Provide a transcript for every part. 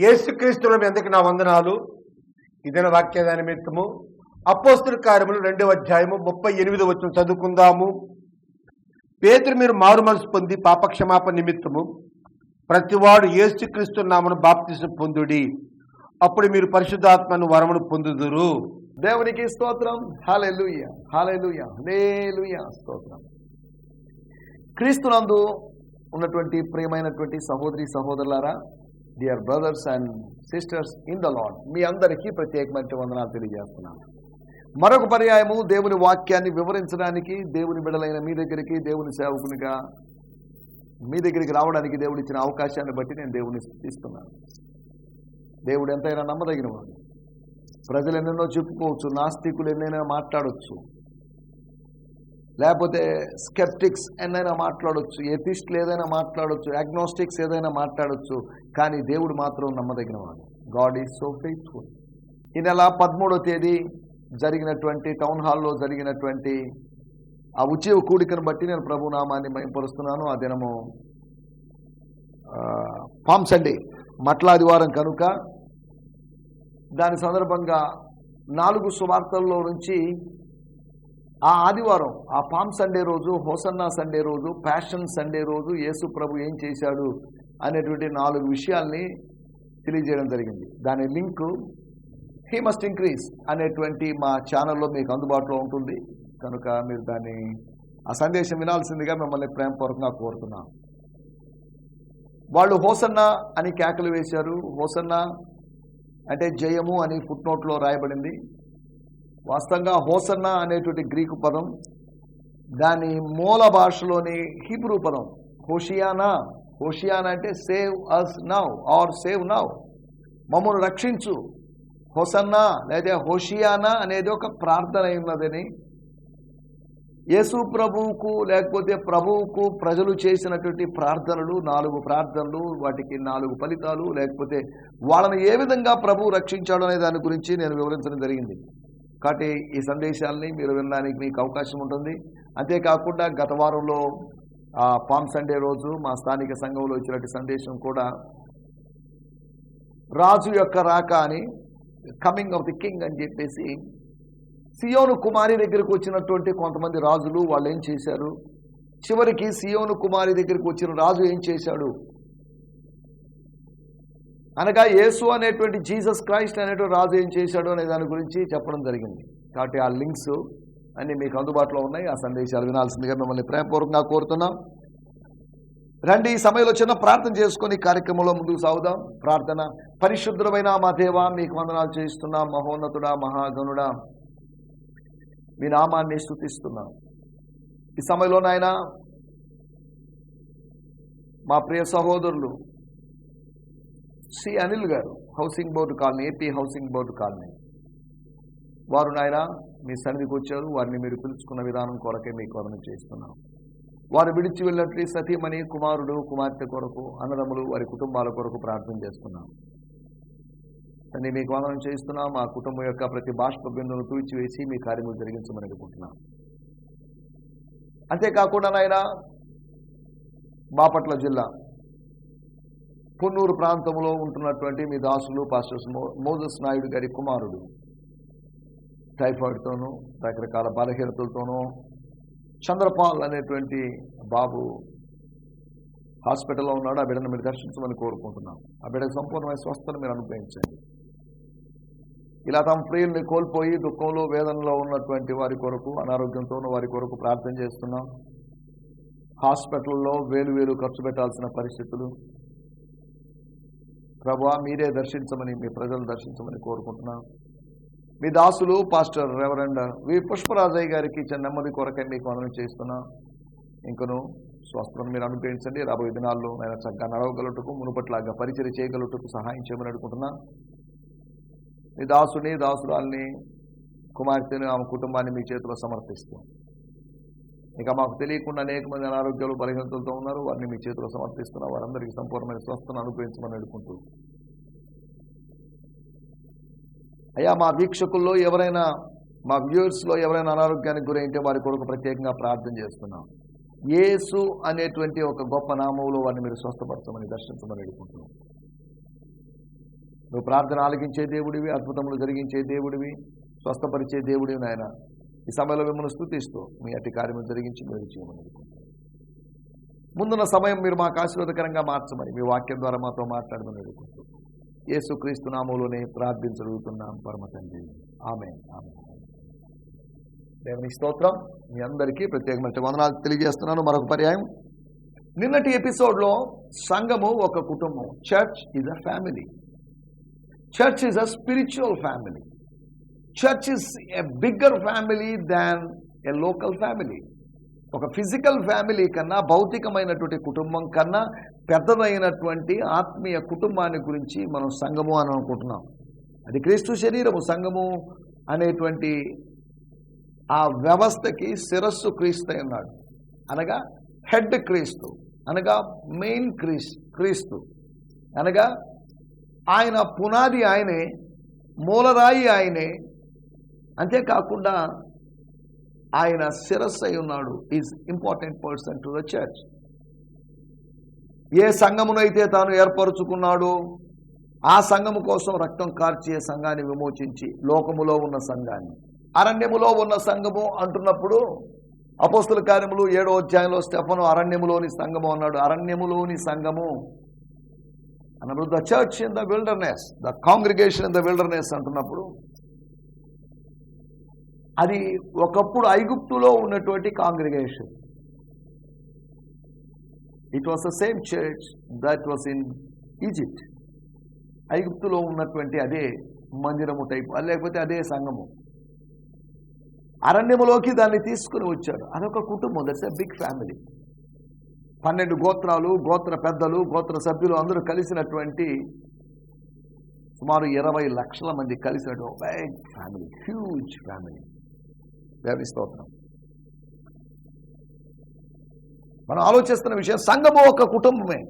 యేసుక్రీస్తుల మీదకి నా వందనాలు. ఇదన వాక్య నిమిత్తము. అపోస్తుల కార్యములు రెండవ అధ్యాయము ముప్పై ఎనిమిది వచ్చిన చదువుకుందాము. పేతురు మీరు మారు మనసు పొంది పాపక్షమాపణ నిమిత్తము. ప్రతివాడు యేసుక్రీస్తు నామను బాప్తిసం పొందుడి. అప్పుడు మీరు పరిశుద్ధాత్మను వరమును పొందుదురు. దేవునికి స్తోత్రం. హాలెలుయ హాలెలుయ హలేలుయ స్తోత్రం. క్రీస్తునందు ఉన్నటువంటి ప్రియమైనటువంటి సహోదరి సహోదరులారా dear brothers and sisters in the Lord మీ అందరికీ ప్రత్యేకమైన వందనాలు తెలియజేస్తున్నాను. మరొక పర్యాయము దేవుని వాక్యాన్ని వివరించడానికి దేవుని బిడలైన మీ దగ్గరికి దేవుని సేవకునిగా మీ దగ్గరికి రావడానికి దేవుడు ఇచ్చిన అవకాశాన్ని బట్టి నేను దేవుని ఇస్తున్నాను. దేవుడు ఎంతైనా నమ్మదగినవాడు. ప్రజలు ఎన్నెన్నో చెప్పుకోవచ్చు నాస్తికులు ఎన్నైనా మాట్లాడవచ్చు లేకపోతే స్కెప్టిక్స్ ఏదైనా మాట్లాడొచ్చు ఎథిస్ట్లు ఏదైనా మాట్లాడొచ్చు అగ్నోస్టిక్స్ ఏదైనా మాట్లాడవచ్చు కానీ దేవుడు మాత్రం నమ్మదగిన వాడు గాడ్ ఈజ్ సో ఫెయిత్ఫుల్. ఈ నెల పదమూడో తేదీ జరిగినటువంటి టౌన్ హాల్లో జరిగినటువంటి ఆ ఉద్యోగ కూడికను బట్టి నేను ప్రభు నామాన్ని మయంపరుస్తున్నాను. ఆ దినము పామ్ సండే మట్లాదివారం కనుక. దాని సందర్భంగా నాలుగు సువార్తల్లో నుంచి ఆ ఆదివారం ఆ పామ్ సండే రోజు హోసన్నా సండే రోజు ప్యాషన్ సండే రోజు యేసు ప్రభు ఏం చేశాడు అనేటువంటి నాలుగు విషయాల్ని తెలియజేయడం జరిగింది. దాని లింక్ హీ మస్ట్ ఇంక్రీజ్ అనేటువంటి మా ఛానల్లో మీకు అందుబాటులో ఉంటుంది. కనుక మీరు దాన్ని ఆ సందేశం వినాల్సిందిగా మిమ్మల్ని ప్రేమపూర్వకంగా కోరుతున్నాను. వాళ్ళు హోసన్నా అని కేకలు వేశారు. హోసన్నా అంటే జయము అని ఫుట్ నోట్లో రాయబడింది. వాస్తవంగా హోసన్నా అనేటువంటి గ్రీకు పదం దాని మూల భాషలోని హీబ్రూ పదం హోషియానా హోషియానా అంటే save us now or save now మమ్మల్ని రక్షించు. హోసన్నా లేదా హోషియానా అనేది ఒక ప్రార్థన అయి ఉన్నదని యేసు ప్రభువుకు లేకపోతే ప్రభువుకు ప్రజలు చేసినటువంటి ప్రార్థనలు నాలుగు ప్రార్థనలు వాటికి నాలుగు ఫలితాలు లేకపోతే వాళ్ళని ఏ విధంగా ప్రభువు రక్షించాడు అనే దాని గురించి నేను వివరించడం జరిగింది. కాబట్టి ఈ సందేశాలని మీరు వినడానికి మీకు అవకాశం ఉంటుంది. అంతేకాకుండా గత వారంలో పామ్ సండే రోజు మా స్థానిక సంఘంలో ఇచ్చినటువంటి సందేశం కూడా రాజు యొక్క రాక అని కమింగ్ ఆఫ్ ది కింగ్ అని చెప్పేసి సియోను కుమారి దగ్గరికి వచ్చినటువంటి కొంతమంది రాజులు వాళ్ళు ఏం చేశారు? చివరికి సియోను కుమారి దగ్గరికి వచ్చిన రాజు ఏం చేశాడు? అనగా యేసు అనేటువంటి జీసస్ క్రైస్ట్ అనేటువంటి రాజు ఏం చేశాడు అనే దాని గురించి చెప్పడం జరిగింది. కాబట్టి ఆ లింక్స్ అన్నీ మీకు అందుబాటులో ఉన్నాయి. ఆ సందేశాలు వినాల్సిందిగా మిమ్మల్ని ప్రేమపూర్వకంగా కోరుతున్నాం. రండి ఈ సమయంలో చిన్న ప్రార్థన చేసుకొని కార్యక్రమంలో ముందుకు సాగుదాం. ప్రార్థన. పరిశుద్ధమైన మా దేవ మీకు వందనాలు చేయిస్తున్నా. మహోన్నతుడా మహాగనుడా మీ నామాన్ని స్థుతిస్తున్నాం ఈ సమయంలో నాయన మా ప్రియ సహోదరులు C Anil garu housing board colony AP housing board colony. వారు నాయన మీ సన్నిధికి వచ్చారు వారిని మీరు పిలుచుకున్న విధానం కొరకే మీకు వదన చేస్తున్నాం వారు విడిచి వెళ్ళినట్లు సతీమణి కుమారుడు కుమార్తె కొరకు అన్నదమ్ములు వారి కుటుంబాల కొరకు ప్రార్థన చేస్తున్నాం తండ్రి మీకు వందనం చేస్తున్నాం మా కుటుంబం యొక్క ప్రతి బాష్ప బిందును తూచివేసి మీ కార్యములు జరిగించమని అనుకుంటున్నాం అంతేకాకుండా నాయన బాపట్ల జిల్లా పొన్నూరు ప్రాంతంలో ఉంటున్నటువంటి మీ దాసులు పాస్టర్స్ మో మోజస్ నాయుడు గారి కుమారుడు. టైఫాయిడ్తోనూ రకరకాల బలహీనతలతోనూ చంద్రపాల్ అనేటువంటి బాబు హాస్పిటల్లో ఉన్నాడు. ఆ బిడ్డను మీరు దర్శించమని కోరుకుంటున్నాం. ఆ బిడ్డకు సంపూర్ణమైన స్వస్థను మీరు అనుగ్రహించండి. ఇలా తమ ప్రియుల్ని కోల్పోయి దుఃఖంలో వేదనలో ఉన్నటువంటి వారి కొరకు అనారోగ్యంతోనూ వారి కొరకు ప్రార్థన చేస్తున్నాం. హాస్పిటల్లో వేలు వేలు ఖర్చు పెట్టాల్సిన పరిస్థితులు ప్రభా మీరే దర్శించమని మీ ప్రజలు దర్శించమని కోరుకుంటున్నాం మీ దాసులు పాస్టర్ రెవరెండ్ వి. పుష్పరాజయ్య గారికి ఇచ్చిన నెమ్మది కొరకై మీకు మనం చేస్తున్నాం. ఇంకను స్వస్థను మీరు అనుగ్రహించండి. రాబోయే దినాల్లో నేను చక్కగా నడవగలుటకు మునుపట్లాగా పరిచయం చేయగలుగుటకు సహాయం చేయమని అడుగుతున్నా మీ దాసుని దాసురాల్ని కుమార్తెను ఆమె కుటుంబాన్ని మీ చేతిలో సమర్పిస్తాం. ఇక మాకు తెలియకుండా అనేక మంది అనారోగ్యాలు బలహీనతలతో ఉన్నారు. వారిని మీ చేతిలో సమర్పిస్తున్నా వారందరికీ సంపూర్ణమైన స్వస్థను అనుగ్రహించమని అడుగుకుంటూ. అయ్యా మా వీక్షకుల్లో ఎవరైనా మా వ్యూవర్స్లో ఎవరైనా అనారోగ్యానికి గురైంటే వారి కొరకు ప్రత్యేకంగా ప్రార్థన చేస్తున్నాం. యేసు అనేటువంటి ఒక గొప్ప నామంలో వారిని మీరు స్వస్థపరచమని దర్శించమని అడుగుకుంటున్నాం. నువ్వు ప్రార్థన ఆలకించే దేవుడివి అద్భుతములు జరిగించే దేవుడివి స్వస్థపరిచే దేవుడివి నాయన. ఈ సమయంలో మిమ్మల్ని స్థుతిస్తూ మీ అతి కార్యం జరిగించి మీరు చేయమని ముందున్న సమయం మీరు మాకు ఆశీర్వాదకరంగా మార్చమని మీ వాక్యం ద్వారా మాతో మాట్లాడమని అడుగుతూ యేసుక్రీస్తు నామంలోనే ప్రార్థించగలుగుతున్నాం పరమ తండ్రి. ఆమె ఆమె దేవుని స్తోత్రం. మీ అందరికీ ప్రత్యేకమైన వందనాలు తెలియజేస్తున్నాను. మరొక పర్యాయం. నిన్నటి ఎపిసోడ్లో సంఘము ఒక కుటుంబం. Church is a family church is a spiritual family church is a bigger family than a local family ఒక ఫిజికల్ ఫ్యామిలీ కన్నా భౌతికమైనటువంటి కుటుంబం కన్నా పెద్దదైనటువంటి ఆత్మీయ కుటుంబాన్ని గురించి మనం సంఘము అని అనుకుంటున్నాం. అది క్రీస్తు శరీరము. సంఘము అనేటువంటి ఆ వ్యవస్థకి శిరస్సు క్రీస్తు ఉన్నాడు అనగా హెడ్ క్రీస్తు అనగా మెయిన్ క్రీస్ క్రీస్తు. అనగా ఆయన పునాది ఆయనే మూలరాయి ఆయనే అంతేకాకుండా ఆయన శిరస్సు అయి ఉన్నాడు is important person to the church ఏ సంఘమునైతే తాను ఏర్పరుచుకున్నాడో ఆ సంఘము కోసం రక్తం కార్చే సంఘాన్ని విమోచించి లోకములో ఉన్న సంఘాన్ని. అరణ్యములో ఉన్న సంఘము అంటున్నప్పుడు అపోస్తుల కార్యములు ఏడో అధ్యాయంలో స్టెఫను అరణ్యములోని సంఘము అన్నాడు. అరణ్యములోని సంఘము అన్నప్పుడు the church in the wilderness the congregation in the wilderness అంటున్నప్పుడు అది ఒకప్పుడు ఐగుప్తులో ఉన్నటువంటి congregation. It was the same church that was in Egypt ఐగుప్తులో ఉన్నటువంటి అదే మందిరము టైపు లేకపోతే అదే సంఘము. అరణ్యములోకి దాన్ని తీసుకుని వచ్చాడు అదొక కుటుంబం దట్స్ ఎ బిగ్ ఫ్యామిలీ పన్నెండు గోత్రాలు గోత్ర పెద్దలు గోత్ర సభ్యులు అందరూ కలిసినటువంటి సుమారు ఇరవై లక్షల మంది కలిసినటువంటి ఫ్యామిలీ హ్యూజ్ ఫ్యామిలీ దేవి స్తోత్రం. మనం ఆలోచిస్తున్న విషయం సంఘము ఒక కుటుంబమే.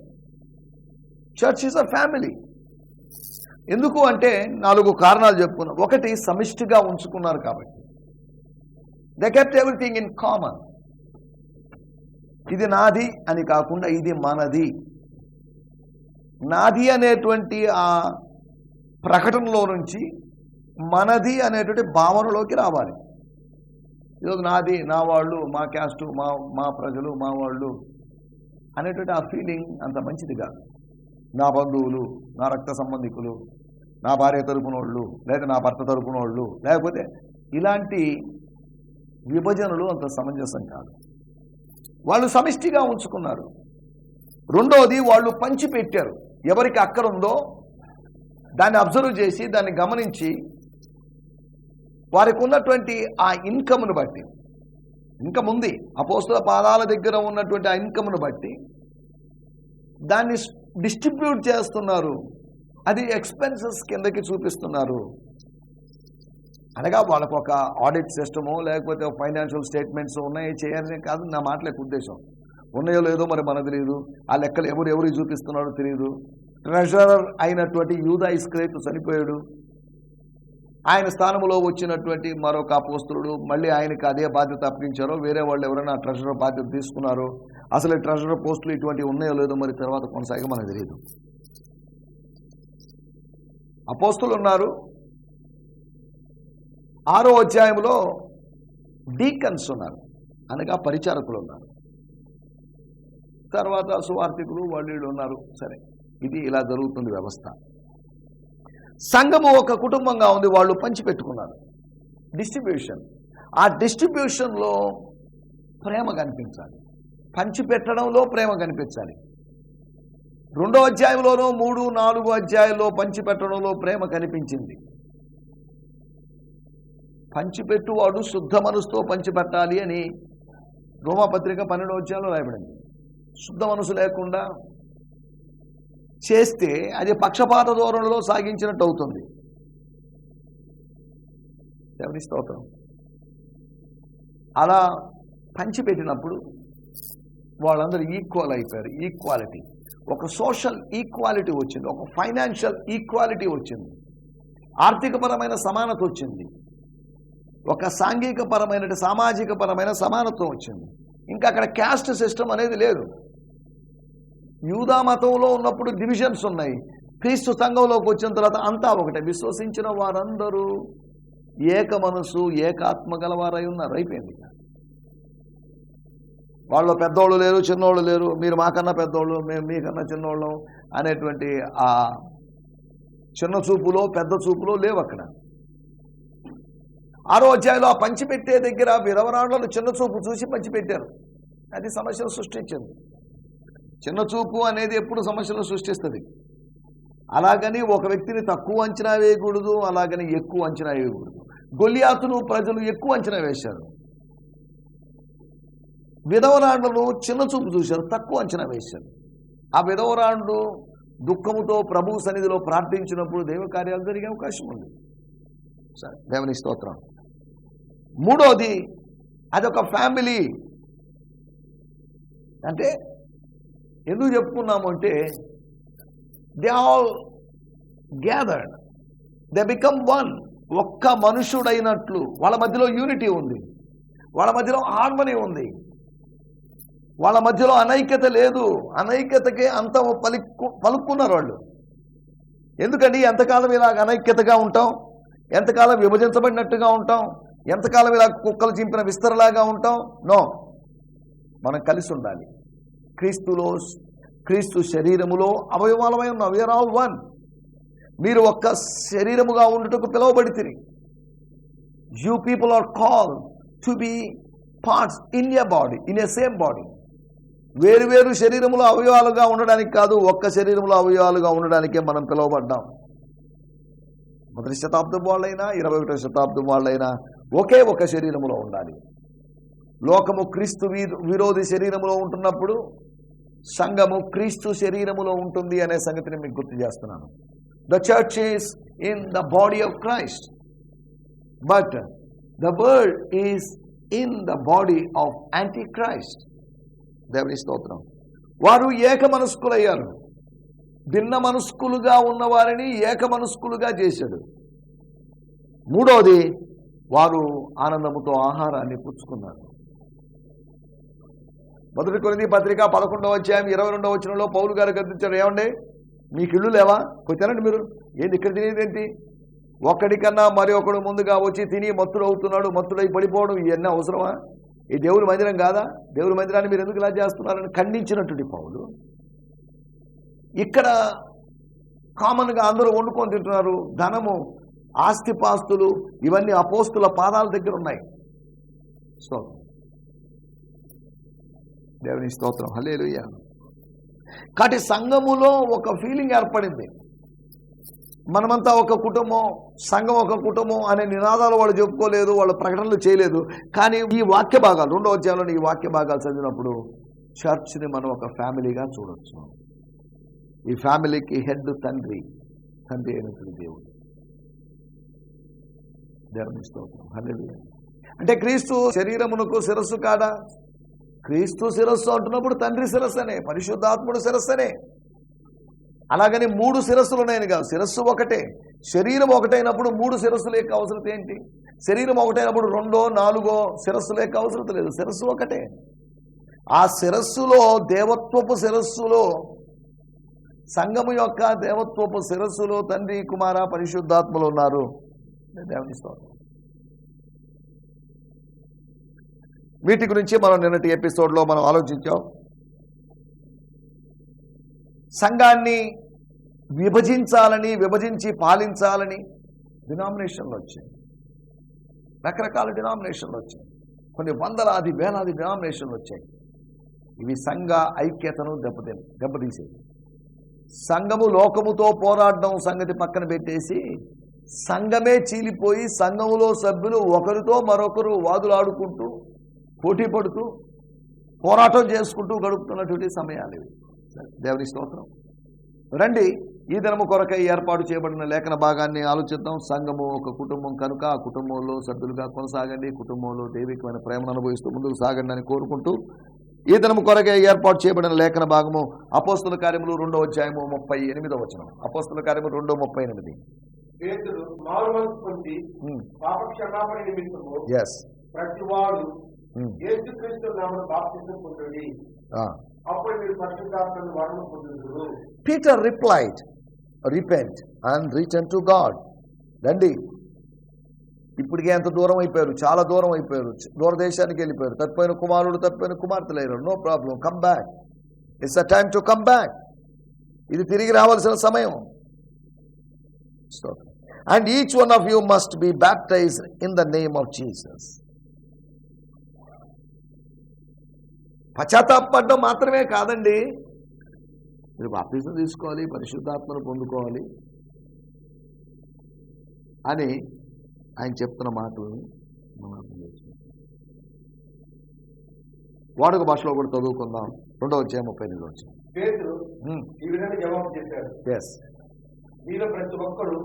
చర్చ్ ఈజ్ అ ఫ్యామిలీ ఎందుకు అంటే నాలుగు కారణాలు చెప్పుకున్నాం ఒకటి సమిష్టిగా ఉంచుకున్నారు కాబట్టి. The kept everything in common ఇది నాది అని కాకుండా ఇది మనది. నాది అనేటువంటి ఆ ప్రకటనలో నుంచి మనది అనేటువంటి భావనలోకి రావాలి. ఈరోజు నాది నా వాళ్ళు మా క్యాస్టు మా మా ప్రజలు మా వాళ్ళు అనేటువంటి ఆ ఫీలింగ్ అంత మంచిది కాదు. నా బంధువులు నా రక్త సంబంధికులు నా భార్య తరపున వాళ్ళు లేదా నా భర్త తరపున వాళ్ళు లేకపోతే ఇలాంటి విభజనలు అంత సమంజసం కాదు. వాళ్ళు సమిష్టిగా ఉంచుకున్నారు. రెండవది వాళ్ళు పంచిపెట్టారు. ఎవరికి అక్కడ ఉందో దాన్ని అబ్జర్వ్ చేసి దాన్ని గమనించి వారికి ఉన్నటువంటి ఆ ఇన్కమ్ను బట్టి ఇన్కమ్ ఉంది అపోస్తుల పాదాల దగ్గర ఉన్నటువంటి ఆ ఇన్కమ్ను బట్టి దాన్ని డిస్ట్రిబ్యూట్ చేస్తున్నారు. అది ఎక్స్పెన్సెస్ కిందకి చూపిస్తున్నారు. అనగా వాళ్ళకు ఒక ఆడిట్ సిస్టము లేకపోతే ఫైనాన్షియల్ స్టేట్మెంట్స్ ఉన్నాయి చేయాలని కాదు నా మాటలకు ఉద్దేశం. ఉన్నాయో లేదో మరి మనకు తెలియదు ఆ లెక్కలు ఎవరు ఎవరు చూపిస్తున్నారో తెలియదు ట్రెజరర్ అయినటువంటి యూదా ఇస్క్రేతు చనిపోయాడు. ఆయన స్థానంలో వచ్చినటువంటి మరొక అపోస్తుడు మళ్ళీ ఆయనకి అదే బాధ్యత అప్పగించారో వేరే వాళ్ళు ఎవరైనా ట్రెజరర్ బాధ్యత తీసుకున్నారో అసలు ట్రెజరర్ పోస్టులు ఇటువంటివి ఉన్నాయో లేదో మరి తర్వాత కొనసాగి మనకు తెలియదు. అపోస్తులు ఉన్నారు. ఆరో అధ్యాయంలో డీకన్స్ ఉన్నారు. అనగా పరిచారకులు ఉన్నారు. తర్వాత సువార్థికులు వాళ్ళు ఉన్నారు. సరే ఇది ఇలా జరుగుతుంది వ్యవస్థ. సంఘము ఒక కుటుంబంగా ఉంది వాళ్ళు పంచిపెట్టుకున్నారు. డిస్ట్రిబ్యూషన్ ఆ డిస్ట్రిబ్యూషన్లో ప్రేమ కనిపించాలి. పంచిపెట్టడంలో ప్రేమ కనిపించాలి. రెండో అధ్యాయంలోనూ మూడు నాలుగు అధ్యాయంలో పంచిపెట్టడంలో ప్రేమ కనిపించింది. పంచిపెట్టువాడు శుద్ధ మనసుతో పంచిపెట్టాలి అని రోమాపత్రిక పన్నెండో అధ్యాయంలో రాయబడింది. శుద్ధ మనసు లేకుండా చేస్తే అది పక్షపాత ధోరణిలో సాగించినట్టు అవుతుంది ఎవరి స్తోత్రం. అలా పంచిపెట్టినప్పుడు వాళ్ళందరూ ఈక్వల్ అయిపోయారు ఈక్వాలిటీ. ఒక సోషల్ ఈక్వాలిటీ వచ్చింది ఒక ఫైనాన్షియల్ ఈక్వాలిటీ వచ్చింది ఆర్థికపరమైన సమానత వచ్చింది ఒక సాంఘికపరమైన సామాజికపరమైన సామాజిక పరమైన సమానత్వం వచ్చింది. ఇంకా అక్కడ క్యాస్ట్ సిస్టమ్ అనేది లేదు. యూదా మతంలో ఉన్నప్పుడు డివిజన్స్ ఉన్నాయి. క్రీస్తు సంఘంలోకి వచ్చిన తర్వాత అంతా ఒకటే. విశ్వసించిన వారందరూ ఏక మనసు ఏకాత్మ గలవారై ఉన్నారు. అయిపోయింది వాళ్ళు పెద్దోళ్ళు లేరు చిన్నోళ్ళు లేరు. మీరు మాకన్నా పెద్దోళ్ళు మేము మీకన్నా చిన్నోళ్ళం అనేటువంటి ఆ చిన్న చూపులో పెద్ద చూపులో లేవు అక్కడ. ఆరో అధ్యాయంలో ఆ పంచిపెట్టే దగ్గర విరవరాళ్ళను చిన్న చూపు చూసి పంచిపెట్టారు. అది సమస్యలు సృష్టించింది. చిన్న చూపు అనేది ఎప్పుడు సమస్యలు సృష్టిస్తుంది. అలాగని ఒక వ్యక్తిని తక్కువ అంచనా వేయకూడదు అలాగని ఎక్కువ అంచనా వేయకూడదు. గొలియాతును ప్రజలు ఎక్కువ అంచనా వేశారు. విధవరాండ్లను చిన్న చూపు చూశారు తక్కువ అంచనా వేశారు. ఆ విధవరాండు దుఃఖముతో ప్రభు సన్నిధిలో ప్రార్థించినప్పుడు దైవ కార్యాలు జరిగే అవకాశం ఉంది. సరే దేవుని స్తోత్రం. మూడోది అదొక ఫ్యామిలీ. అంటే ఎందుకు చెప్పుకున్నాము అంటే they all gathered they become one ఒక్క మనుషుడైనట్లు. వాళ్ళ మధ్యలో యూనిటీ ఉంది. వాళ్ళ మధ్యలో హార్మనీ ఉంది. వాళ్ళ మధ్యలో అనైక్యత లేదు. అనైక్యతకే అంత పలుక్కు పలుక్కున్నారు వాళ్ళు. ఎందుకండి? ఎంతకాలం ఇలా అనైక్యతగా ఉంటాం? ఎంతకాలం విభజించబడినట్టుగా ఉంటాం? ఎంతకాలం ఇలా కుక్కలు చింపిన విస్తరలాగా ఉంటాం? నో మనం కలిసి ఉండాలి. క్రీస్తులో క్రీస్తు శరీరములో అవయవాలమై ఉన్న వీఆర్ ఆల్ వన్ మీరు ఒక్క శరీరముగా ఉండుటకు పిలువబడి you people are call to be parts in a body in a same body వేరు వేరు శరీరములో అవయవాలుగా ఉండడానికి కాదు ఒక్క శరీరంలో అవయవాలుగా ఉండడానికే మనం పిలువబడ్డాం. మొదటి శతాబ్దం వాళ్ళైనా ఇరవై ఒకటో శతాబ్దం వాళ్ళైనా ఒకే ఒక శరీరములో ఉండాలి. లోకము క్రీస్తు విరోధి శరీరములో ఉంటున్నప్పుడు సంఘము క్రీస్తు శరీరములో ఉంటుంది అనే సంగతిని మీకు గుర్తు చేస్తున్నాను. The church is in the body of Christ but the world is in the body of anti Christ దేవుని స్తోత్రం. వారు ఏక మనస్కులయ్యారు. భిన్న మనస్కులుగా ఉన్నవారిని ఏక మనస్కులుగా చేశాడు. మూడోది వారు ఆనందముతో ఆహారాన్ని పుచ్చుకున్నారు. మొదటి కొరింది పత్రిక పదకొండవ అధ్యాయం ఇరవై రెండవ వచ్చినలో పౌలు గారు గద్దించాడు ఏమండి? మీకు ఇల్లు లేవా? కొంచెం మీరు. ఏంటి ఇక్కడ తినేదేంటి ఒకడికన్నా ఒక్కడికన్నా మరి ఒకడు ముందుగా వచ్చి తిని మత్తుడు అవుతున్నాడు మత్తుడై పడిపోవడం ఇవన్నీ అవసరమా? ఈ దేవుడి మందిరం కాదా? దేవుడి మందిరాన్ని మీరు ఎందుకు ఇలా చేస్తున్నారని ఖండించినటువంటి పౌలు. ఇక్కడ కామన్గా అందరూ వండుకొని తింటున్నారు. ధనము ఆస్తిపాస్తులు ఇవన్నీ అపోస్తుల పాదాల దగ్గర ఉన్నాయి. సో దేవుని స్తోత్రం. హల్లెలూయా. కాబట్టి సంఘములో ఒక ఫీలింగ్ ఏర్పడింది. మనమంతా ఒక కుటుంబం సంఘం ఒక కుటుంబం అనే నినాదాలు వాళ్ళు చెప్పుకోలేదు వాళ్ళు ప్రకటనలు చేయలేదు. కానీ ఈ వాక్య భాగాలు రెండో అధ్యాయంలో ఈ వాక్య భాగాలు చదివినప్పుడు చర్చ్ని మనం ఒక ఫ్యామిలీగా చూడొచ్చు. ఈ ఫ్యామిలీకి హెడ్ తండ్రి తండ్రి అయినటువంటి దేవుడు. దేవుని స్తోత్రం. హల్లెలూయా. అంటే క్రీస్తు శరీరమునకు శిరస్సు కాదా క్రీస్తు శిరస్సు అంటున్నప్పుడు తండ్రి శిరస్సనే పరిశుద్ధాత్ముడు శిరస్సనే. అలాగని మూడు శిరస్సులు ఉన్నాయని కాదు. శిరస్సు ఒకటే శరీరం ఒకటైనప్పుడు మూడు శిరస్సుల యొక్క అవసరం ఏంటి? శరీరం ఒకటైనప్పుడు రెండో నాలుగో శిరస్సుల యొక్క అవసరం లేదు. శిరస్సు ఒకటే. ఆ శిరస్సులో దేవత్వపు శిరస్సులో సంఘము యొక్క దేవత్వపు శిరస్సులో తండ్రి కుమార పరిశుద్ధాత్మలు ఉన్నారు. దేవుని స్తోత్రం. వీటి గురించి మనం నిన్నటి ఎపిసోడ్లో మనం ఆలోచించాం. సంఘాన్ని విభజించాలని విభజించి పాలించాలని డినామినేషన్లు వచ్చాయి. రకరకాల డినామినేషన్లు వచ్చాయి. కొన్ని వందలాది వేలాది డినామినేషన్లు వచ్చాయి. ఇవి సంఘ ఐక్యతను దెబ్బతి దెబ్బతీసేవి సంఘము లోకముతో పోరాడడం సంగతి పక్కన పెట్టేసి సంఘమే చీలిపోయి సంఘములో సభ్యులు ఒకరితో మరొకరు వాదులాడుకుంటూ పోటీ పడుతూ పోరాటం చేసుకుంటూ గడుపుతున్నటువంటి సమయాలు ఇవి. దేవుని స్తోత్రం. రండి ఈ దినము కొరకై ఏర్పాటు చేయబడిన లేఖన భాగాన్ని ఆలోచిద్దాం. సంఘము ఒక కుటుంబం కనుక ఆ కుటుంబంలో సభ్యులుగా కొనసాగండి. కుటుంబంలో దైవికమైన ప్రేమను అనుభవిస్తూ ముందుకు సాగండి అని కోరుకుంటూ ఈ దినము కొరకై ఏర్పాటు చేయబడిన లేఖన భాగము అపోస్తుల కార్యములు రెండో అధ్యాయము ముప్పై ఎనిమిదో వచనం. అపోస్తుల కార్యము రెండో ముప్పై ఎనిమిది. Yes Peter replied, repent and return to God రండి. ఇప్పటికే ఎంత దూరం అయిపోయారు చాలా దూరం అయిపోయారు. దూరదేశానికి వెళ్ళిపోయారు. తప్పిపోయిన కుమారుడు తప్పిపోయిన కుమార్తెలు అయ్యారు no problem come back it's a time to come back ఇది తిరిగి రావాల్సిన సమయం. And each one of you must be baptise in the name of Jesus పశ్చాత్తాపడడం మాత్రమే కాదండి. మీరు బాప్తిజం తీసుకోవాలి పరిశుద్ధాత్మను పొందుకోవాలి అని ఆయన చెప్తున్న మాటలు మనం అర్థం చేసుకుందాం. వాడుక భాషలో కూడా చదువుకుందాం. రెండో వచ్చే ముప్పై ఎనిమిది వచ్చి మీలో ప్రతి ఒక్కడు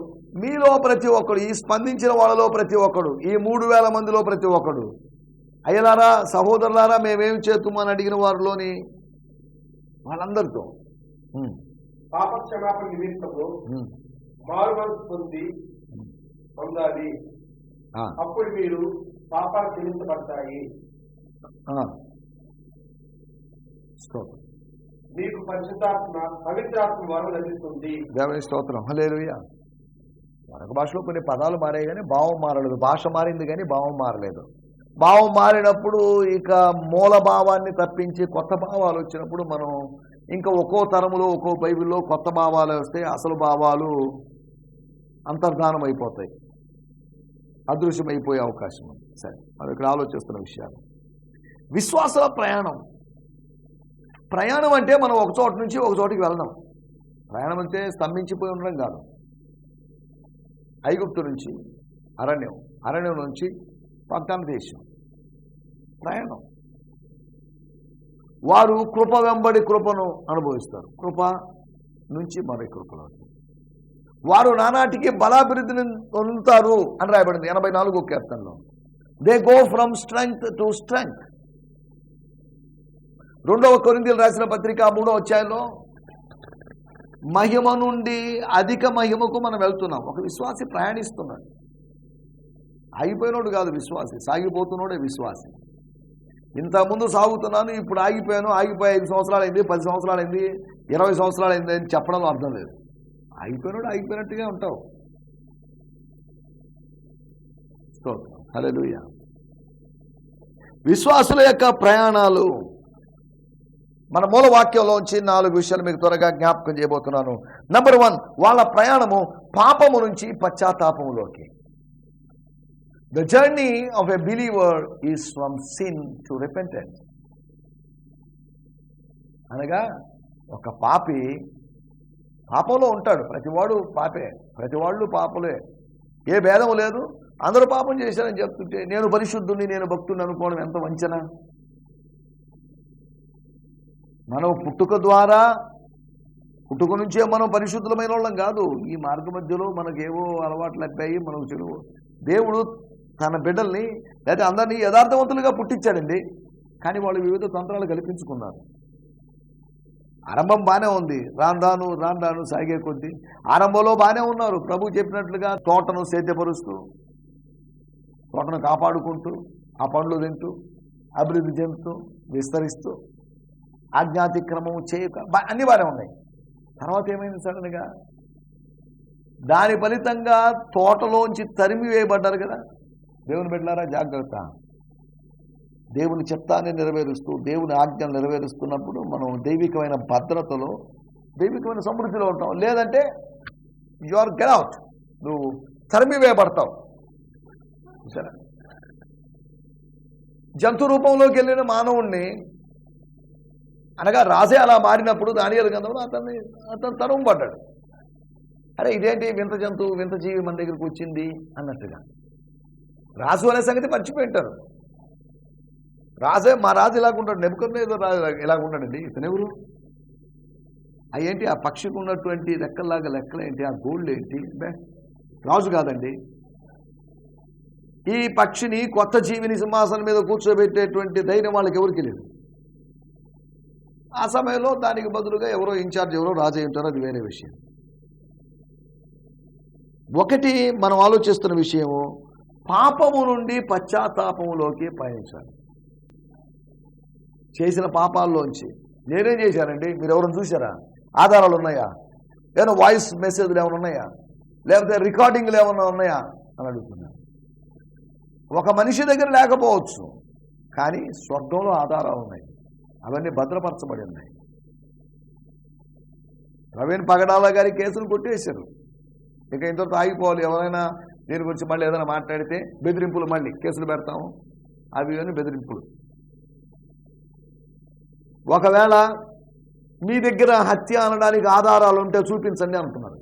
మీలో ప్రతి ఒక్కడు ఈ స్పందించిన వాళ్ళలో ప్రతి ఒక్కడు ఈ మూడు వేల మందిలో ప్రతి ఒక్కడు అయ్యలారా సహోదరులారా మేమేం చేతుము అని అడిగిన వారిలోని వాళ్ళందరితో. ఉమ్, పాప క్షమాపణ నిమిత్తము మారు మనసు పొంది పొందాలి. అప్పుడు మీరు పాపాలు క్షమించబడతాయి. మీకు పరిశుద్ధాత్మ పవిత్రాత్మ వరం లభిస్తుంది. దేవుని స్తోత్రం. హలేలుయ్య మరొక భాషలో కొన్ని పదాలు మారాయి కానీ భావం మారలేదు. భాష మారింది కానీ భావం మారలేదు. భావం మారినప్పుడు ఇక మూల భావాన్ని తప్పించి కొత్త భావాలు వచ్చినప్పుడు మనం ఇంకా ఒక్కో తరములో ఒక్కో బైబిల్లో కొత్త భావాలు వస్తే అసలు భావాలు అంతర్ధానం అయిపోతాయి అదృశ్యమైపోయే అవకాశం ఉంది. సరే మనం ఇక్కడ ఆలోచిస్తున్న విషయాలు. విశ్వాస ప్రయాణం. ప్రయాణం అంటే మనం ఒక చోట నుంచి ఒక చోటికి వెళ్ళడం ప్రయాణం అంటే స్తంభించిపోయి ఉండడం కాదు. ఐగుప్తు నుంచి అరణ్యం అరణ్యం నుంచి వాగ్దాన దేశం ప్రయాణం. వారు కృప వెంబడి కృపను అనుభవిస్తారు. కృప నుంచి మరో కృపలో వారు నానాటికి బలాభివృద్ధిని పొందుతారు అని రాయబడింది. ఎనభై నాలుగో కీర్తనలో. They go from strength to strength రెండవ కొరిందీలు రాసిన పత్రిక మూడో అధ్యాయంలో మహిమ నుండి అధిక మహిమకు మనం వెళ్తున్నాం. ఒక విశ్వాసి ప్రయాణిస్తున్నాడు. అయిపోయినోడు కాదు విశ్వాసి సాగిపోతున్నోడే విశ్వాసి. ఇంతకుముందు సాగుతున్నాను ఇప్పుడు ఆగిపోయాను ఆగిపోయి ఐదు సంవత్సరాలు అయింది పది సంవత్సరాలు అయింది ఇరవై సంవత్సరాలు అయింది అని చెప్పడంలో అర్థం లేదు. ఆగిపోయినాడు ఆగిపోయినట్టుగా ఉంటావు. హలో విశ్వాసుల యొక్క ప్రయాణాలు. మన మూల వాక్యంలోంచి నాలుగు విషయాలు మీకు త్వరగా జ్ఞాపకం చేయబోతున్నాను. నంబర్ వన్ వాళ్ళ ప్రయాణము పాపము నుంచి పశ్చాత్తాపములోకి. The journey of a believer is from sin to repentance. అనగా ఒక పాపి పాపంలో ఉంటాడు. ప్రతివాడు పాపే. ప్రతివాళ్ళు పాపలే. ఏ భేదం లేదు. అందరూ పాపం చేశారని చెప్తుంటే నేను పరిశుద్ధుని నేను భక్తుని అనుకోవడం ఎంత వంచన? మనం పుట్టుక ద్వారా పుట్టుక నుంచే మనం పరిశుద్ధులమైన వాళ్ళం కాదు. ఈ మార్గ మధ్యలో మనకేవో అలవాట్లు అబ్బాయి మనకు చెడు దేవుడు తన బిడ్డల్ని లేదా అందరినీ యథార్థవంతులుగా పుట్టించాడండి. కానీ వాళ్ళు వివిధ తంత్రాలు కల్పించుకున్నారు. ఆరంభం బాగానే ఉంది. రాను రాను రాను రాను సాగే కొద్దీ. ఆరంభంలో బాగానే ఉన్నారు. ప్రభు చెప్పినట్లుగా తోటను సేద్యపరుస్తూ తోటను కాపాడుకుంటూ ఆ పండ్లు తింటూ అభివృద్ధి చెందుతూ విస్తరిస్తూ ఆజ్ఞాతిక్రమం చేయక అన్ని బాగానే ఉన్నాయి. తర్వాత ఏమైంది సడన్గా దాని ఫలితంగా తోటలోంచి తరిమి వేయబడ్డారు కదా? దేవుని బిడ్డలారా జాగ్రత్త. దేవుని చెత్తాన్ని నెరవేరుస్తూ దేవుని ఆజ్ఞలు నెరవేరుస్తున్నప్పుడు మనం దైవికమైన భద్రతలో దైవికమైన సమృద్ధిలో ఉంటాం. లేదంటే యు ఆర్ గెట్ అవుట్ నువ్వు తరిమివేయబడతావు. సరే. జంతు రూపంలోకి వెళ్ళిన మానవుణ్ణి అనగా రాజే అలా మారినప్పుడు దానియాల గంధంలో అతన్ని అతను తరుము పడ్డాడు అరే ఇదేంటి వింత జంతువు వింత జీవి మన దగ్గరికి వచ్చింది? అన్నట్టుగా. రాజు అనే సంగతి మర్చిపోయింటారు రాజే మా రాజు ఇలాగుంటాడు నెప్పుకొని ఏదో రాజు ఇలాగుంటాడండి ఇతనెవరు ఆ ఏంటి ఆ పక్షికి ఉన్నటువంటి లెక్కల్లాగా లెక్కలు ఏంటి ఆ గోల్డ్ ఏంటి బే రాజు కాదండి. ఈ పక్షిని కొత్త జీవిని సింహాసనం మీద కూర్చోబెట్టేటువంటి ధైర్యం వాళ్ళకి ఎవరికి లేదు. ఆ సమయంలో దానికి బదులుగా ఎవరో ఇన్ఛార్జ్ ఎవరో రాజు ఉంటారో అది వేరే విషయం. ఒకటి మనం ఆలోచిస్తున్న విషయము పాపము నుండి పశ్చాత్తాపములోకి పయనించాలి చేసిన పాపాల్లోంచి. నేనేం చేశానండి? మీరు ఎవరిని చూసారా ఆధారాలు ఉన్నాయా? ఏమైనా వాయిస్ మెసేజ్లు ఏమైనా ఉన్నాయా? లేకపోతే రికార్డింగ్లు ఏమైనా ఉన్నాయా? అని అడుగుతున్నాను. ఒక మనిషి దగ్గర లేకపోవచ్చు కానీ స్వర్గంలో ఆధారాలు ఉన్నాయి. అవన్నీ భద్రపరచబడి ఉన్నాయి. ప్రవీణ్ పగడాల గారి కేసులు కొట్టేశారు. ఇక ఇంత ఆగిపోవాలి. ఎవరైనా దీని గురించి మళ్ళీ ఏదైనా మాట్లాడితే బెదిరింపులు మళ్ళీ కేసులు పెడతాము. అవి అని బెదిరింపులు. ఒకవేళ మీ దగ్గర హత్య అనడానికి ఆధారాలు ఉంటే చూపించండి అంటున్నారు.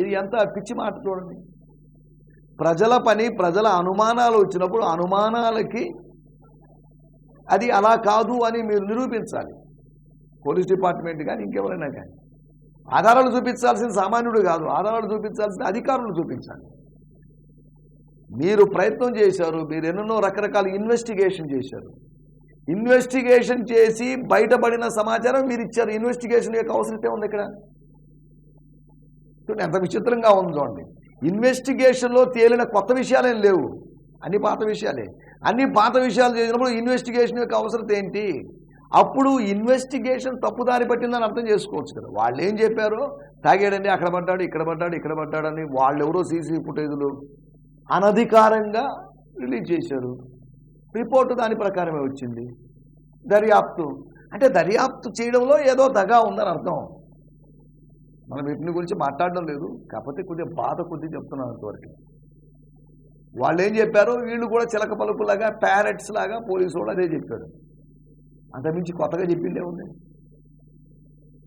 ఇది ఎంత పిచ్చి మాట చూడండి. ప్రజల పని ప్రజల అనుమానాలు వచ్చినప్పుడు అనుమానాలకి అది అలా కాదు అని మీరు నిరూపించాలి. పోలీస్ డిపార్ట్మెంట్ కానీ ఇంకెవరైనా కానీ. ఆధారాలు చూపించాల్సిన సామాన్యుడు కాదు ఆధారాలు చూపించాల్సిన అధికారులు చూపించాలి. మీరు ప్రయత్నం చేశారు మీరు ఎన్నెన్నో రకరకాల ఇన్వెస్టిగేషన్ చేశారు. ఇన్వెస్టిగేషన్ చేసి బయటపడిన సమాచారం మీరు ఇచ్చారు. ఇన్వెస్టిగేషన్ యొక్క అవసరం ఉంది ఇక్కడ? చూడండి ఎంత విచిత్రంగా ఉంది చూడండి ఇన్వెస్టిగేషన్లో తేలిన కొత్త విషయాలేం లేవు. అన్ని పాత విషయాలే. అన్ని పాత విషయాలు చేసినప్పుడు ఇన్వెస్టిగేషన్ యొక్క అవసరం ఏంటి? అప్పుడు ఇన్వెస్టిగేషన్ తప్పుదారి పట్టిందని అర్థం చేసుకోవచ్చు కదా. వాళ్ళు ఏం చెప్పారో? తాగాడండి అక్కడ పడ్డాడు ఇక్కడ పడ్డాడు ఇక్కడ పడ్డాడు అని వాళ్ళు ఎవరో సీసీ ఫుటేజ్లు అనధికారంగా రిలీజ్ చేశారు. రిపోర్టు దాని ప్రకారమే వచ్చింది. దర్యాప్తు. అంటే దర్యాప్తు చేయడంలో ఏదో దగా ఉందని అర్థం. మనం వీటిని గురించి మాట్లాడడం లేదు. కాకపోతే కొద్దిగా బాధ కొద్దిగా చెప్తున్నాను అంతవరకు వాళ్ళు ఏం చెప్పారు? వీళ్ళు కూడా చిలక పలుకులాగా ప్యారెట్స్ లాగా పోలీసు వాళ్ళు అదే చెప్పారు. అంతమించి కొత్తగా చెప్పిందే ఉంది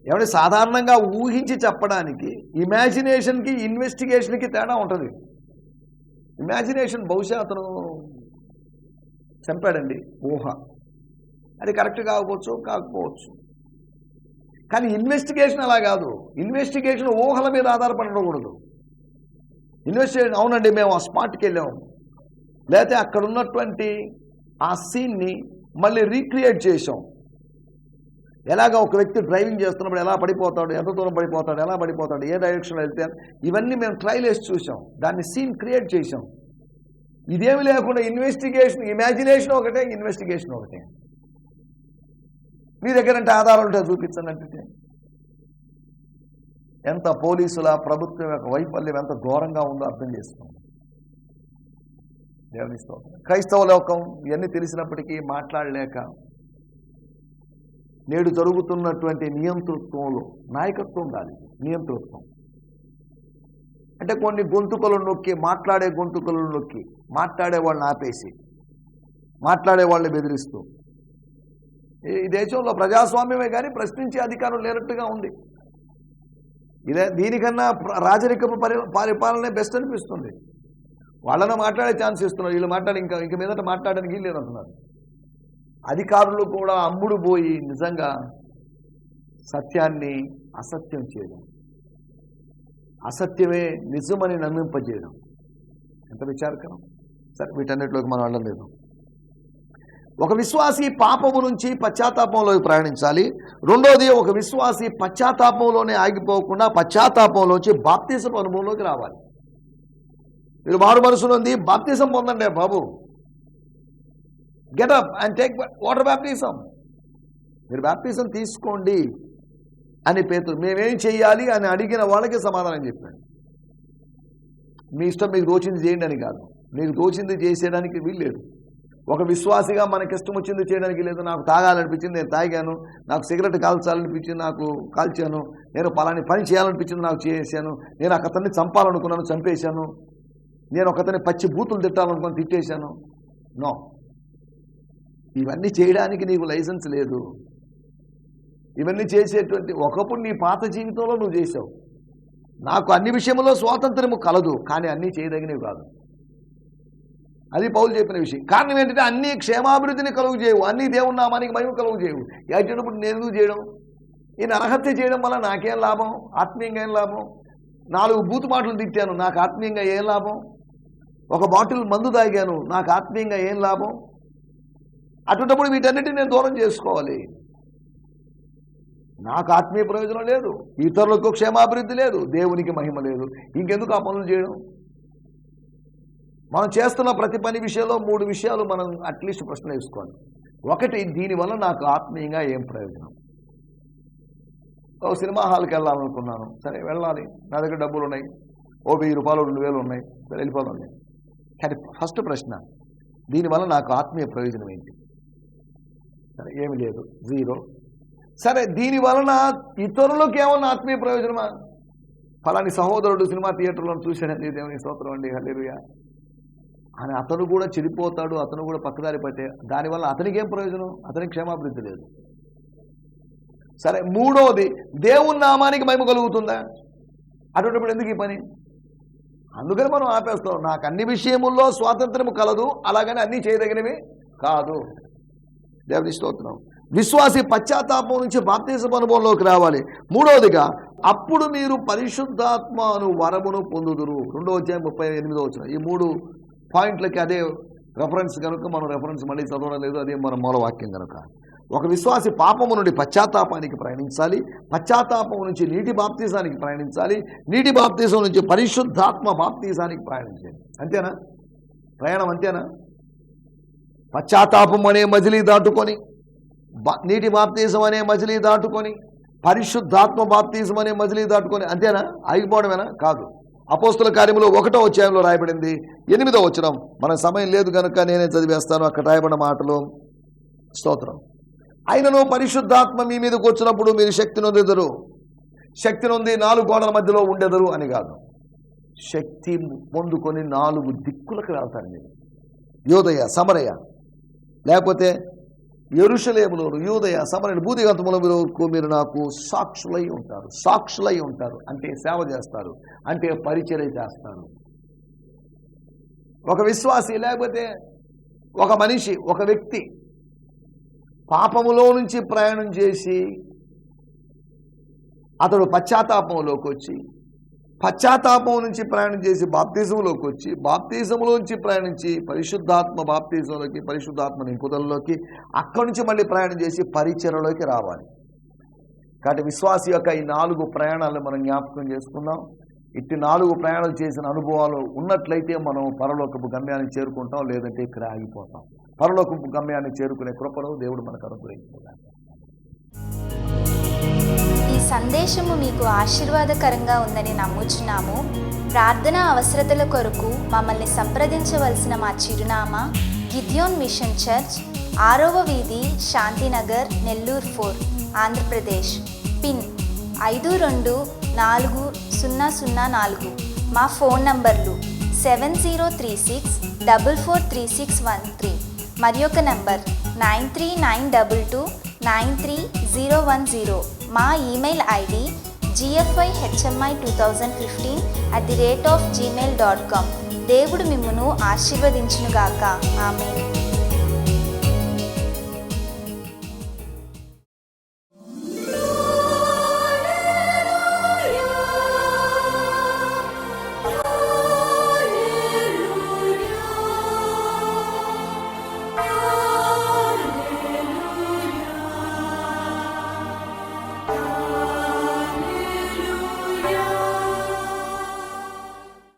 ఏమంటే సాధారణంగా ఊహించి చెప్పడానికి ఇమాజినేషన్కి ఇన్వెస్టిగేషన్కి తేడా ఉంటుంది. ఇమాజినేషన్ బహుశా అతను చంపాడండి ఊహ. అది కరెక్ట్ కాకపోవచ్చు కాకపోవచ్చు. కానీ ఇన్వెస్టిగేషన్ అలా కాదు. ఇన్వెస్టిగేషన్ ఊహల మీద ఆధారపడకూడదు. ఇన్వెస్టిగేషన్ అవునండి మేము ఆ స్పాట్కి వెళ్ళాము లేకపోతే అక్కడ ఉన్నటువంటి ఆ సీన్ని మళ్ళీ రీక్రియేట్ చేసాం ఎలాగ ఒక వ్యక్తి డ్రైవింగ్ చేస్తున్నప్పుడు ఎలా పడిపోతాడు ఎంత దూరం పడిపోతాడు ఎలా పడిపోతాడు ఏ డైరెక్షన్లో వెళ్తే ఇవన్నీ మేము ట్రైల్ వేసి చూసాం దాన్ని సీన్ క్రియేట్ చేసాం ఇదేమి లేకుండా ఇన్వెస్టిగేషన్ ఇమాజినేషన్ ఒకటే ఇన్వెస్టిగేషన్ ఒకటే. మీ దగ్గర అంటే ఆధారాలు ఉంటే చూపించండి అంటే ఎంత పోలీసుల ప్రభుత్వం యొక్క వైఫల్యం ఎంత ఘోరంగా ఉందో అర్థం చేసుకోండి. దేవుని స్తోత్రం. క్రైస్తవ లోకం ఇవన్నీ తెలిసినప్పటికీ మాట్లాడలేక నేడు జరుగుతున్నటువంటి నియంతృత్వంలో నాయకత్వం ఉండాలి నియంతృత్వం. అంటే కొన్ని గొంతుకలు నొక్కి మాట్లాడే గొంతుకలు నొక్కి మాట్లాడే వాళ్ళని ఆపేసి మాట్లాడే వాళ్ళని బెదిరిస్తూ. ఈ దేశంలో ప్రజాస్వామ్యమే కానీ ప్రశ్నించే అధికారం లేనట్టుగా ఉంది. ఇదే దీనికన్నా రాజరికపు పరి పరిపాలనే బెస్ట్ అనిపిస్తుంది. వాళ్ళని మాట్లాడే ఛాన్స్ ఇస్తున్నారు. వీళ్ళు మాట్లాడి ఇంకా ఇంక మీదట మాట్లాడడానికి వీలు లేదంటున్నారు. అధికారులు కూడా అమ్ముడు పోయి నిజంగా సత్యాన్ని అసత్యం చేయడం అసత్యమే నిజమని నమ్మింపజేయడం. ఎంత విచారకరం. సరే వీటన్నిటిలోకి మనం వెళ్ళలేదు ఒక విశ్వాసి పాపము నుంచి పశ్చాత్తాపంలోకి ప్రయాణించాలి. రెండోది ఒక విశ్వాసి పశ్చాత్తాపంలోనే ఆగిపోకుండా పశ్చాత్తాపంలోంచి బాప్తీసపు అనుభవంలోకి రావాలి. మీరు మారు మనసులో ఉంది బాప్తీసం పొందండి బాబు. Get up and take water baptism మీరు బ్యాప్టిజం తీసుకోండి అని పేతురు మేమేం చెయ్యాలి అని అడిగిన వాళ్ళకి సమాధానం చెప్పాడు. మీ ఇష్టం మీకు దోచింది చేయండి అని కాదు. మీకు దోచింది చేసేయడానికి వీల్లేదు. ఒక విశ్వాసిగా మనకి ఇష్టం వచ్చింది చేయడానికి లేదు. నాకు తాగాలనిపించింది నేను తాగాను. నాకు సిగరెట్ కాల్చాలనిపించింది నాకు కాల్చాను. నేను పలాని పని చేయాలనిపించింది నాకు చేశాను. నేను ఒకతన్ని చంపాలనుకున్నాను చంపేశాను. నేను ఒకతని పచ్చి బూతులు తిట్టాలనుకుని తిట్టేశాను. నో. ఇవన్నీ చేయడానికి నీకు లైసెన్స్ లేదు. ఇవన్నీ చేసేటువంటి ఒకప్పుడు నీ పాత జీవితంలో నువ్వు చేసావు నాకు అన్ని విషయంలో స్వాతంత్రము కలదు కానీ అన్నీ చేయదగినవి కాదు. అది పౌలు చెప్పిన విషయం. కారణం ఏంటంటే అన్ని క్షేమాభివృద్ధిని కలుగు చేయవు అన్ని దేవుని నామానికి మహిమ కలుగు చేయవు. యాచేటప్పుడు నేను ఎందుకు చేయడం? నేను నరహత్య చేయడం వల్ల నాకేం లాభం? ఆత్మీయంగా ఏం లాభం? నాలుగు బూతు మాటలు తిట్టాను నాకు ఆత్మీయంగా ఏం లాభం? ఒక బాటిల్ మందు తాగాను. నాకు ఆత్మీయంగా ఏం లాభం? అటువంటిప్పుడు వీటన్నిటిని నేను దూరం చేసుకోవాలి. నాకు ఆత్మీయ ప్రయోజనం లేదు. ఇతరులకు క్షేమాభివృద్ధి లేదు. దేవునికి మహిమ లేదు. ఇంకెందుకు ఆ పనులు చేయడం? మనం చేస్తున్న ప్రతి పని విషయంలో మూడు విషయాలు మనం అట్లీస్ట్ ప్రశ్న వేసుకోవాలి. ఒకటి దీనివల్ల నాకు ఆత్మీయంగా ఏం ప్రయోజనం? ఓ సినిమా హాల్కి వెళ్ళాలనుకున్నాను. సరే వెళ్ళాలి. నా దగ్గర డబ్బులు ఉన్నాయి. ఓ వెయ్యి రూపాయలు రెండు వేలు ఉన్నాయి. సరే వెళ్ళిపోవాలి కానీ ఫస్ట్ ప్రశ్న. దీనివల్ల నాకు ఆత్మీయ ప్రయోజనం ఏంటి? సరే ఏమి లేదు. జీరో సరే దీని వలన ఇతరులకు ఏమన్నా ఆత్మీయ ప్రయోజనమా? ఫలాని సహోదరుడు సినిమా థియేటర్లో చూశాడండి దేవుని స్తోత్రం అండి హలేరుయా అని అతను కూడా చెడిపోతాడు అతను కూడా పక్కదారి పట్టే దానివల్ల అతనికి ఏం ప్రయోజనం? అతనికి క్షేమాభివృద్ధి లేదు. సరే మూడవది దేవుని నామానికి మహిమ కలుగుతుందా? అటువంటిప్పుడు ఎందుకు ఈ పని? అందుకని మనం ఆపేస్తాం. నాకు అన్ని విషయముల్లో స్వాతంత్రము కలదు అలాగని అన్నీ చేయదగినవి కాదు. దేవుని స్తోత్రం. విశ్వాసి పశ్చాత్తాపం నుంచి బాప్తీస అనుభవంలోకి రావాలి. మూడవదిగా అప్పుడు మీరు పరిశుద్ధాత్మ అను వరమును పొందుదురు. రెండో అధ్యాయం ముప్పై ఎనిమిదో వచ్చిన. ఈ మూడు పాయింట్లకి అదే రెఫరెన్స్ కనుక మనం రెఫరెన్స్ మళ్ళీ చదవడం లేదు అదే మన మూలవాక్యం కనుక. ఒక విశ్వాసి పాపము నుండి పశ్చాత్తాపానికి ప్రయాణించాలి పశ్చాత్తాపం నుంచి నీటి బాప్తీసానికి ప్రయాణించాలి నీటి బాప్తీసం నుంచి పరిశుద్ధాత్మ బాప్తీసానికి ప్రయాణించాలి. అంతేనా? ప్రయాణం అంతేనా? పశ్చాత్తాపం అనే మజిలీ దాటుకొని నీటి బాప్తీసం అనే మజిలీ దాటుకొని పరిశుద్ధాత్మ బాప్తీసం అనే మజిలీ దాటుకొని అంతేనా? ఆగిపోవడమేనా? కాదు. అపోస్తుల కార్యములో ఒకటో అధ్యాయంలో రాయబడింది. ఎనిమిదో వచ్చినం మన సమయం లేదు కనుక నేనే చదివేస్తాను. అక్కడ రాయబడిన మాటలు. స్తోత్రం. ఆయనను పరిశుద్ధాత్మ మీ మీదకు వచ్చినప్పుడు మీరు శక్తి నొందెదరు. శక్తి నొంది నాలుగు గోడల మధ్యలో ఉండెదరు అని కాదు. శక్తి పొందుకొని నాలుగు దిక్కులకు వెళ్తాను నేను యోదయ సమరయ. లేకపోతే ఎరుషలేములోను యూదయ సమరణ భూదిగంతములకు మీరు నాకు సాక్షులై ఉంటారు. సాక్షులై ఉంటారు. అంటే సేవ చేస్తారు. అంటే పరిచర్య చేస్తారు. ఒక విశ్వాసి లేకపోతే ఒక మనిషి ఒక వ్యక్తి పాపములో నుంచి ప్రయాణం చేసి అతడు పశ్చాత్తాపంలోకి వచ్చి పశ్చాత్తాపం నుంచి ప్రయాణం చేసి బాప్తిజంలోకి వచ్చి బాప్తిజంలోంచి ప్రయాణించి పరిశుద్ధాత్మ బాప్తిజంలోకి పరిశుద్ధాత్మ నింపుదలలోకి అక్కడి నుంచి మళ్ళీ ప్రయాణం చేసి పరిచయలోకి రావాలి. కాబట్టి విశ్వాస యొక్క ఈ నాలుగు ప్రయాణాలను మనం జ్ఞాపకం చేసుకుందాం. ఇట్టి నాలుగు ప్రయాణాలు చేసిన అనుభవాలు ఉన్నట్లయితే మనం పరలోకపు గమ్యాన్ని చేరుకుంటాం లేదంటే ఇక్కడ ఆగిపోతాం పరలోక గమ్యాన్ని చేరుకునే కృపను దేవుడు మనకు అనుగ్రహించాలి ఈ సందేశము మీకు ఆశీర్వాదకరంగా ఉందని నమ్ముచున్నాము. ప్రార్థన అవసరతల కొరకు మమ్మల్ని సంప్రదించవలసిన మా చిరునామా గిద్యోన్ మిషన్ చర్చ్ ఆరవ వీధి శాంతినగర్ నెల్లూరు ఫోర్ ఆంధ్రప్రదేశ్. పిన్ ఐదు రెండు నాలుగు సున్నా సున్నా నాలుగు. మా ఫోన్ నంబర్లు seven zero three six double four three six one three. మరి ఒక number nine three nine double two nine three zero one zero. మా email ID GFI HMI two thousand fifteen at the rate of Gmail dot com దేవుడు మిమ్మను ఆశీర్వదించునుగాక. ఆమె